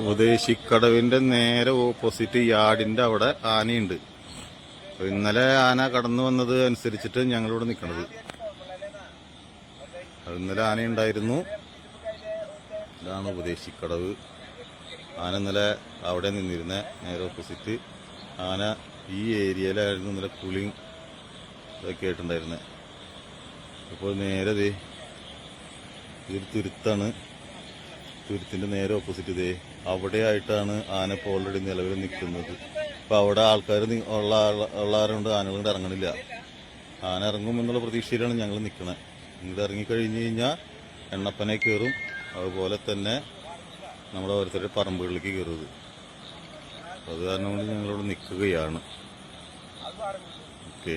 ഉപദേശിക്കടവിന്റെ നേരെ ഓപ്പോസിറ്റ് യാർഡിന്റെ അവിടെ ആനയുണ്ട്. ഇന്നലെ ആന കടന്നു വന്നത് അനുസരിച്ചിട്ട് ഞങ്ങളിവിടെ നിൽക്കണത് ഇന്നലെ ആനയുണ്ടായിരുന്നു. ഇതാണ് ഉപദേശിക്കടവ് ആന ഇന്നലെ അവിടെ നിന്നിരുന്ന. നേരെ ഓപ്പോസിറ്റ് ആന ഈ ഏരിയയിലായിരുന്നു ഇന്നലെ കുളിയും ഇതൊക്കെ ആയിട്ടുണ്ടായിരുന്നത് ഇപ്പോൾ നേരെ ഇതൊരു തുരുത്താണ്. തുരുത്തിന്റെ നേരെ ഓപ്പോസിറ്റ് ഇതേ. അവിടെ ആയിട്ടാണ് ആന ഇപ്പോൾ ഓൾറെഡി നിലവിൽ നിൽക്കുന്നത്. ഇപ്പൊ അവിടെ ആൾക്കാർ ഉള്ള ഉള്ളവരുണ്ട് ആനകൾ ഇങ്ങോട്ട് ഇറങ്ങണില്ല. ആന ഇറങ്ങും എന്നുള്ള പ്രതീക്ഷയിലാണ് ഞങ്ങൾ നിൽക്കുന്നത് ഇങ്ങോട്ട് ഇറങ്ങിക്കഴിഞ്ഞ് കഴിഞ്ഞാൽ എണ്ണപ്പനെ കയറും അതുപോലെ തന്നെ നമ്മുടെ ഓരോരുത്തരുടെ പറമ്പുകളിലേക്ക് കയറുന്നത് അത് കാരണം കൊണ്ട് ഞങ്ങളിവിടെ നിൽക്കുകയാണ് ഓക്കെ.